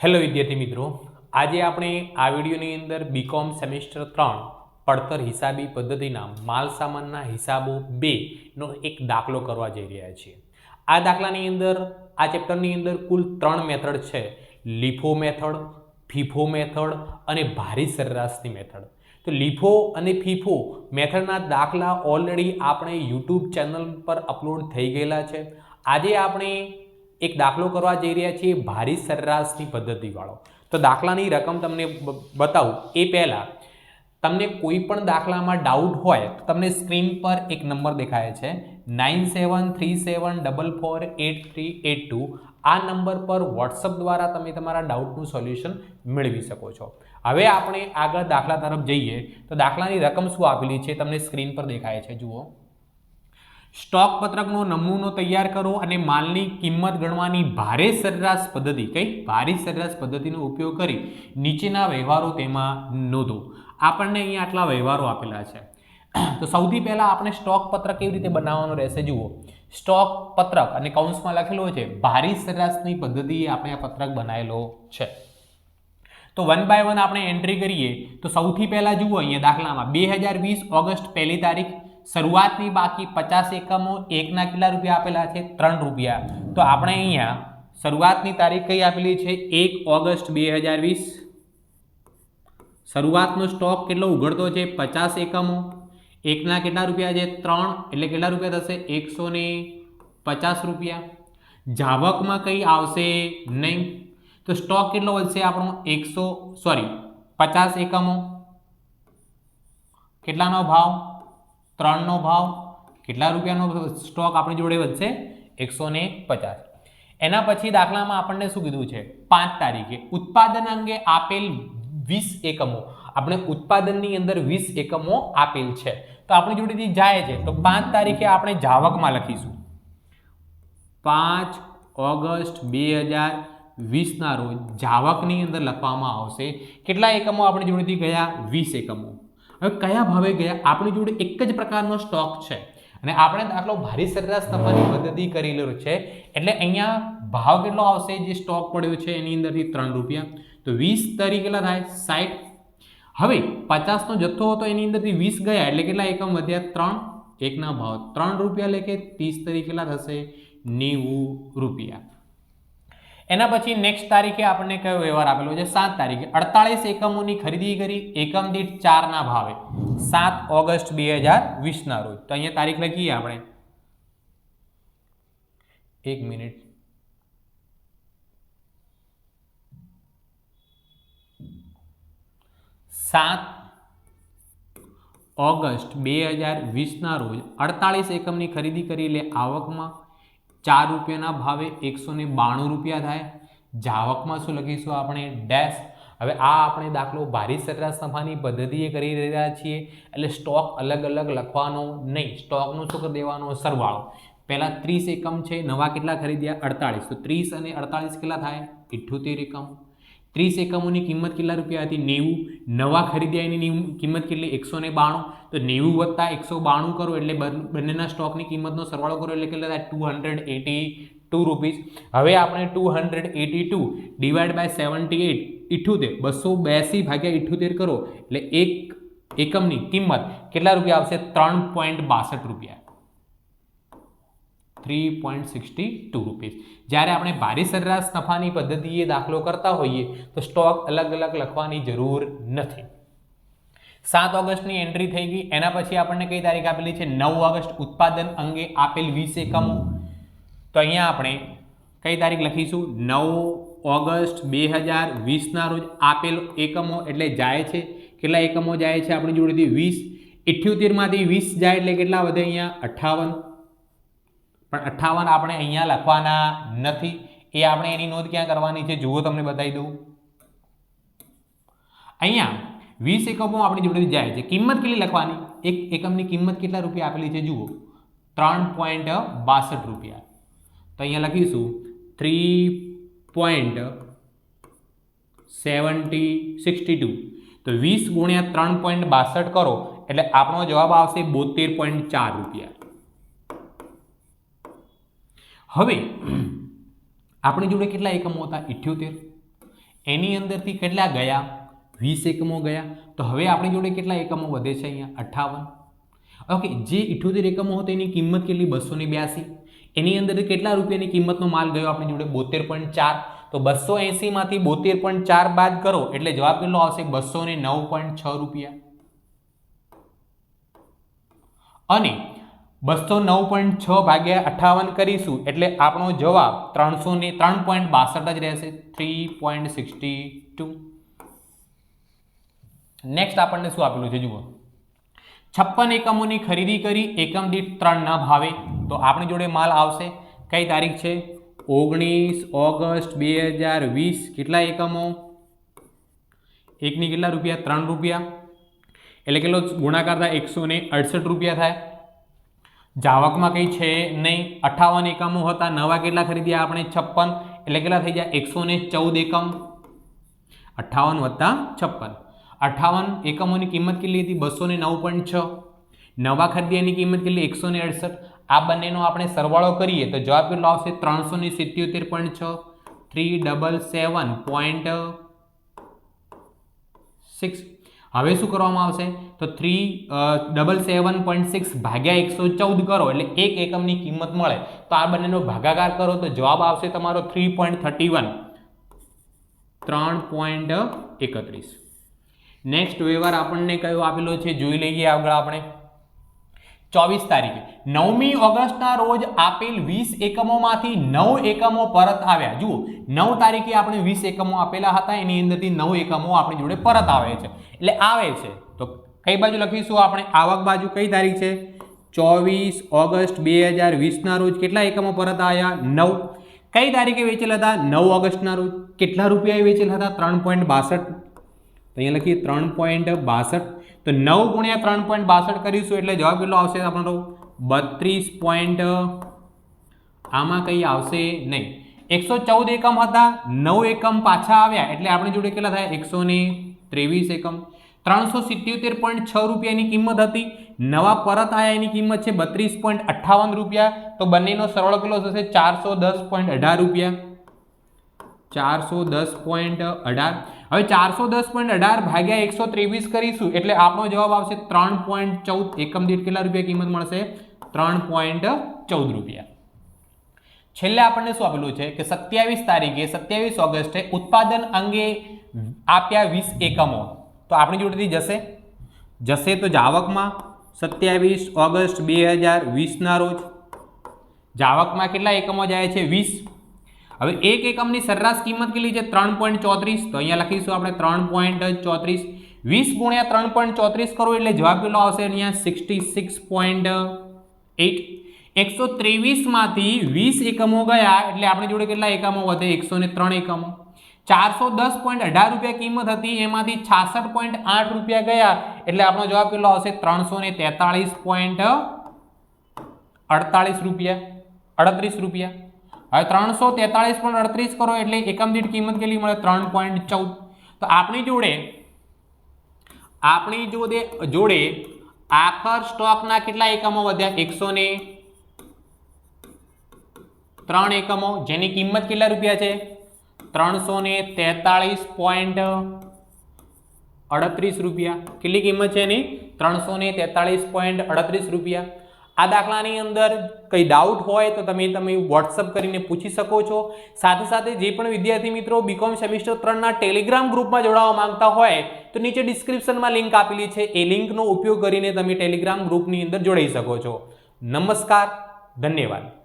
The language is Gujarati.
હેલો વિદ્યાર્થી મિત્રો, આજે આપણે આ વિડીયોની અંદર બીકોમ સેમેસ્ટર ત્રણ પડતર હિસાબી પદ્ધતિના માલ સામાનના હિસાબો બેનો એક દાખલો કરવા જઈ રહ્યા છીએ. આ દાખલાની અંદર, આ ચેપ્ટરની અંદર કુલ ત્રણ મેથડ છે. લીફો મેથડ, ફીફો મેથડ અને ભારી સરેરાશની મેથડ. તો લીફો અને ફીફો મેથડના દાખલા ઓલરેડી આપણે યુટ્યુબ ચેનલ પર અપલોડ થઈ ગયેલા છે. આજે આપણે એક દાખલો કરવા જઈ રહ્યા છીએ ભારી સરેરાશની પદ્ધતિવાળો. તો દાખલાની રકમ તમને બતાવું. એ પહેલાં, તમને કોઈ પણ દાખલામાં ડાઉટ હોય, તો તમને સ્ક્રીન પર એક નંબર દેખાય છે. Nine seven three seven double four eight three eight two આ નંબર પર વોટ્સઅપ દ્વારા તમે તમારા ડાઉટનું સોલ્યુશન મેળવી શકો છો. હવે આપણે આગળ દાખલા તરફ જઈએ. તો દાખલાની રકમ શું આપેલી છે? તમને સ્ક્રીન પર દેખાય છે. જુઓ. સ્ટોક પત્રકનો નમૂનો તૈયાર કરો અને માલની કિંમત ગણવાની ભારે સરેરાશ પદ્ધતિ, કઈ? ભારે સરેરાશ પદ્ધતિનો ઉપયોગ કરી નીચેના વ્યવહારો તેમાં નોંધો. આપણને અહીંયા આટલા વ્યવહારો આપેલા છે. તો સૌથી પહેલાં આપણે સ્ટોક પત્રક કેવી રીતે બનાવવાનો રહેશે જુઓ. સ્ટોક પત્રક અને કૌંસમાં લખેલો છે, ભારી સરેરાશની પદ્ધતિએ આપણે આ પત્રક બનાવેલો છે. તો વન બાય વન આપણે એન્ટ્રી કરીએ, તો સૌથી પહેલાં જુઓ અહીંયા દાખલામાં, બે હજાર વીસ ઓગસ્ટ પહેલી તારીખ શરૂઆતની બાકી પચાસ એકમો એકના કેટલા રૂપિયા આપેલા છે? ત્રણ રૂપિયા. તો આપણે અહીંયા શરૂઆતની તારીખ કઈ આપેલી છે? એક ઓગસ્ટ બે હજાર વીસ. શરૂઆતનો સ્ટોક કેટલો ઉઘડતો છે? પચાસ એકમો. એકના કેટલા રૂપિયા છે? ત્રણ. એટલે કેટલા રૂપિયા થશે? એકસો પચાસ રૂપિયા. જાવકમાં કંઈ આવશે? નહીં. તો સ્ટોક કેટલો વધશે આપણો? એકસો, સોરી, પચાસ એકમો. કેટલાનો ભાવ? ત્રણનો ભાવ કેટલા રૂપિયાનો સ્ટોક આપણી જોડે વધશે? એકસો ને પચાસ. એના પછી દાખલામાં આપણને શું કીધું છે? પાંચ તારીખે. ઉત્પાદન અંગે આપેલ વીસ એકમો. આપણે ઉત્પાદનની અંદર વીસ એકમો આપેલ છે. તો આપણી જોડેથી જાય છે. તો પાંચ તારીખે આપણે જાવકમાં લખીશું. પાંચ ઓગસ્ટ બે હજાર વીસના રોજ જાવકની અંદર લખવામાં આવશે. કેટલા એકમો આપણી જોડેથી ગયા? વીસ એકમો. હવે કયા ભાવે ગયા? આપણી જોડે એક જ પ્રકારનો સ્ટોક છે. અને આપણે દાખલો ભારી સરેરાશ નફાની કરી કરેલો છે. એટલે અહીંયા ભાવ કેટલો આવશે? જે સ્ટોક પડ્યો છે એની અંદરથી ત્રણ રૂપિયા. તો વીસ તરી કેટલા થાય સાઠ હવે પચાસનો જથ્થો હતો એની અંદરથી વીસ ગયા, એટલે કેટલા એકમ વધ્યા? ત્રણ. એકના ભાવ ત્રણ રૂપિયા લેખે, ત્રીસ તરી કેટલા થશે નેવું રૂપિયા. એના પછી નેક્સ્ટ તારીખે આપણને કયો વ્યવહાર આપેલો છે? સાત તારીખે. અડતાળીસ એકમોની ખરીદી કરી, એકમ દીઠ ચારના ભાવે. સાત ઓગસ્ટ બે હજાર વીસના રોજ. તો અહીંયા તારીખ લખીએ આપણે. એક મિનિટ. સાત ઓગસ્ટ બે હજાર વીસના રોજ અડતાળીસ એકમની ખરીદી કરી લે આવકમાં ચાર રૂપિયાના ભાવે એકસો બાણું રૂપિયા થાય. જાવકમાં શું લખીશું આપણે? ડેશ. હવે આ આપણે દાખલો ભારી સરેરાશ નફાની પદ્ધતિએ કરી રહ્યા છીએ. એટલે સ્ટોક અલગ અલગ લખવાનો નહીં. સ્ટોકનો શું કરી દેવાનો? સરવાળો. પહેલાં ત્રીસ એકમ છે, નવા કેટલા ખરીદ્યા? અડતાળીસ. તો ત્રીસ અને અડતાળીસ કેટલા થાય? ઇઠ્ઠોતેર એકમ. ત્રીસ એકમોની કિંમત કેટલા રૂપિયા હતી? નેવું. નવા ખરીદ્યા એની કિંમત કેટલી? એકસો ને બાણું. તો નેવું વત્તા એકસો બાણું કરો એટલે બન- બંનેના સ્ટોકની કિંમતનો સરવાળો કરો એટલે કેટલા થાય? Two hundred eighty two rupees. હવે આપણે two hundred eighty two divide by seventy eight ઇઠ્યોતેર. બસો બ્યાસી ભાગ્યા ઇઠ્યોતેર કરો. એટલે એક એકમની કિંમત કેટલા રૂપિયા આવશે? ત્રણ પોઈન્ટ બાસઠ રૂપિયા. Three point sixty two rupees જ્યારે આપણે ભારી સરેરાશ નફાની પદ્ધતિએ દાખલો કરતા હોઈએ, તો સ્ટોક અલગ અલગ લખવાની જરૂર નથી. સાત ઓગસ્ટની એન્ટ્રી થઈ ગઈ. એના પછી આપણને કઈ તારીખ આપેલી છે? નવ ઓગસ્ટ ઉત્પાદન અંગે આપેલ વીસ એકમો. તો અહીંયા આપણે કઈ તારીખ લખીશું? નવ ઓગસ્ટ બે હજાર વીસના રોજ આપેલ એકમો એટલે જાય છે. કેટલા એકમો જાય છે આપણી જોડેથી? વીસ. ઇઠ્યોતેરમાંથી વીસ જાય એટલે કેટલા વધે અહીંયા? અઠ્ઠાવન પણ અઠ્ઠાવન આપણે અહીંયા લખવાના નથી. એ આપણે એની નોંધ ક્યાં કરવાની છે? જુઓ તમને બતાવી દઉં. અહીંયા વીસ એકમો આપણી જોડેથી જાય છે. કિંમત કેટલી લખવાની? એક એકમની કિંમત કેટલા રૂપિયા આપેલી છે? જુઓ. ત્રણ પોઈન્ટ બાસઠ રૂપિયા. તો અહીંયા લખીશું. Three point seventy sixty two. તો વીસ ગુણ્યા ત્રણ પોઈન્ટ બાસઠ કરો. એટલે આપણો જવાબ આવશે બોતેર પોઈન્ટ ચાર રૂપિયા. હવે, આપણી જોડે કેટલા એકમો હતા? ઇઠ્યોતેર. એની અંદરથી કેટલા ગયા? વીસ એકમો ગયા. તો હવે આપણી જોડે કેટલા એકમો વધે છે અહીંયા? અઠ્ઠાવન. ઓકે જે ઇઠ્યોતેર એકમો હતો, એની કિંમત કેટલી? બસો બ્યાસી. એની અંદર કેટલા રૂપિયાની કિંમતનો માલ ગયો આપણી જોડે? બોતેર પોઈન્ટ ચાર. તો બસો એંસીમાંથી બોતેર પોઈન્ટ ચાર બાદ કરો, એટલે જવાબ કેટલો આવશે? બસો ને નવ પોઈન્ટ છ રૂપિયા. અને બસો નવ પોઈન્ટ છ ભાગ્યા અઠ્ઠાવન કરીશું એટલે આપણો જવાબ ત્રણસો ને ત્રણ પોઈન્ટ બાસઠ જ રહેશે. Three point sixty two. Next આપણને શું આપેલું છે જુઓ. છપ્પન એકમોની ખરીદી કરી એકમ દીઠ ત્રણના ભાવે. તો આપણી જોડે માલ આવશે. કઈ તારીખ છે? ઓગણીસ ઓગસ્ટ બે હજાર વીસ. કેટલા એકમો? એકની કેટલા રૂપિયા? ત્રણ રૂપિયા. એટલે કેટલો ગુણાકાર થાય? એકસો ને અડસઠ રૂપિયા થાય. જાવકમાં કંઈ છે નહીં. અઠાવન એકમો હતા. નવા કેટલા ખરીદ્યા આપણે? છપ્પન. એટલે કેટલા થઈ જાય એકસો ને ચૌદ એકમ. અઠ્ઠાવન વત્તા છપ્પન. અઠ્ઠાવન એકમોની કિંમત કેટલી હતી? બસો ને નવ પોઈન્ટ છ. નવા ખરીદ્યાની કિંમત કેટલી? એકસો ને અડસઠ. આ બંનેનો આપણે સરવાળો કરીએ તો જવાબ કેટલો આવશે? ત્રણસો ને સિત્યોતેર પોઈન્ટ છ. Three double seven point six. હવે શું કરવામાં આવશે? તો three double seven point six ભાગ્યા એકસો ચૌદ કરો, એટલે એક એકમની કિંમત મળે. તો આ બંનેનો ભાગાકાર કરો, તો જવાબ આવશે તમારો થ્રી પોઈન્ટ થર્ટી વન ત્રણ પોઈન્ટ એકત્રીસ. નેક્સ્ટ વ્યવહાર આપણને કયો આપેલો છે? જોઈ લઈએ આગળ આપણે. ચોવીસ તારીખે. નવમી ઓગસ્ટના રોજ આપેલ વીસ એકમોમાંથી નવ એકમો પરત આવ્યા. જુઓ, નવ તારીખે આપણે વીસ એકમો આપેલા હતા, એની અંદરથી નવ એકમો આપણી જોડે પરત આવે છે. એટલે આવે છે. તો કઈ બાજુ લખીશું આપણે? આવક બાજુ કઈ તારીખ છે? ચોવીસ ઓગસ્ટ બે હજાર વીસના રોજ કેટલા એકમો પરત આવ્યા? નવ. કઈ તારીખે વેચેલા હતા? નવ ઓગસ્ટના રોજ. કેટલા રૂપિયાએ વેચેલા હતા? ત્રણ પોઈન્ટ બાસઠ. તો અહીંયા લખીએ ત્રણ પોઈન્ટ બાસઠ તો નવ ગુણ્યા ત્રણ પોઈન્ટ બાસઠ કરીશું એટલે જવાબ કેટલો આવશે આપણો? બત્રીસ પોઈન્ટ, આમાં કંઈ આવશે નહીં. એકસો ચૌદ એકમ હતા, નવ એકમ પાછા આવ્યા એટલે આપણી જોડે કેટલા થાય? એકસો ને ત્રેવીસ એકમ. ત્રણસો સિત્યોતેર પોઈન્ટ છ રૂપિયાની કિંમત હતી. નવા પરત આવ્યા એની કિંમત છે બત્રીસ પોઈન્ટ અઠ્ઠાવન રૂપિયા. તો બંનેનો સરળ કેટલો થશે? ચારસો દસ પોઈન્ટ અઢાર રૂપિયા. ચારસો દસ પોઈન્ટ અઢાર. હવે ચારસો દસ પોઈન્ટ અઢાર ભાગ્યા એકસો ત્રેવીસ કરીશું એટલે આપણો જવાબ આવશે ત્રણ પોઈન્ટ ચૌદ. એકમ દીઠ કેટલા રૂપિયા કિંમત મળશે? ત્રણ પોઈન્ટ ચૌદ રૂપિયા. છેલ્લે આપણને શું આપેલું છે કે સત્યાવીસ તારીખે, સત્યાવીસ ઓગસ્ટે ઉત્પાદન અંગે આપ્યા વીસ એકમો. તો આપણી જોડેથી જશે? જશે તો જાવકમાં. સત્યાવીસ ઓગસ્ટ બે હજાર વીસના રોજ. જાવકમાં કેટલા એકમો જાય છે? વીસ. હવે એક એકમની સરેરાશ કિંમત કેટલી છે? ત્રણ પોઈન્ટ ચોત્રીસ. તો અહીંયા લખીશું આપણે ત્રણ પોઈન્ટ ચોત્રીસ. વીસ ગુણ્યા ત્રણ પોઈન્ટ ચોત્રીસ કરો એટલે જવાબ કેટલો આવશે અહીંયા? Sixty six point eight. એકસો ત્રેવીસમાંથી વીસ એકમો ગયા એટલે આપણી જોડે કેટલા એકમો વધે? એકસો ને ત્રણ એકમો. ચારસો દસ પોઈન્ટ અઢાર રૂપિયા કિંમત હતી, એમાંથી છાસઠ પોઈન્ટ આઠ રૂપિયા ગયા એટલે આપણો જવાબ કેટલો આવશે? ત્રણસો ને તેતાળીસ પોઈન્ટ અડતાળીસ રૂપિયા. અડત્રીસ રૂપિયા. હવે ત્રણસો તેતાળીસ પોઈન્ટ અડત્રીસ કરો એટલે એકમ દીઠ કિંમત કેટલી મળે? ત્રણ પોઈન્ટ ચૌદ. તો આપણી જોડે આપણી જોડે જોડે આખર સ્ટોકના કેટલા એકમો વધ્યા? એકસો ને ત્રણ એકમો. જેની કિંમત કેટલા રૂપિયા છે? ત્રણસો ને તેતાળીસ પોઈન્ટ અડત્રીસ રૂપિયા. કેટલી કિંમત છે એની? ત્રણસો ને તેતાળીસ પોઈન્ટ અડત્રીસ રૂપિયા. આ દાખલાની અંદર કંઈ ડાઉટ હોય તો તમે તમે વોટ્સઅપ કરીને પૂછી શકો છો. સાથે સાથે જે પણ વિદ્યાર્થી મિત્રો બીકોમ સેમિસ્ટર ત્રણના ટેલિગ્રામ ગ્રુપમાં જોડાવા માંગતા હોય તો નીચે ડિસ્ક્રિપ્શનમાં લિંક આપેલી છે. એ લિંકનો ઉપયોગ કરીને તમે ટેલિગ્રામ ગ્રુપની અંદર જોડાઈ શકો છો. નમસ્કાર, ધન્યવાદ.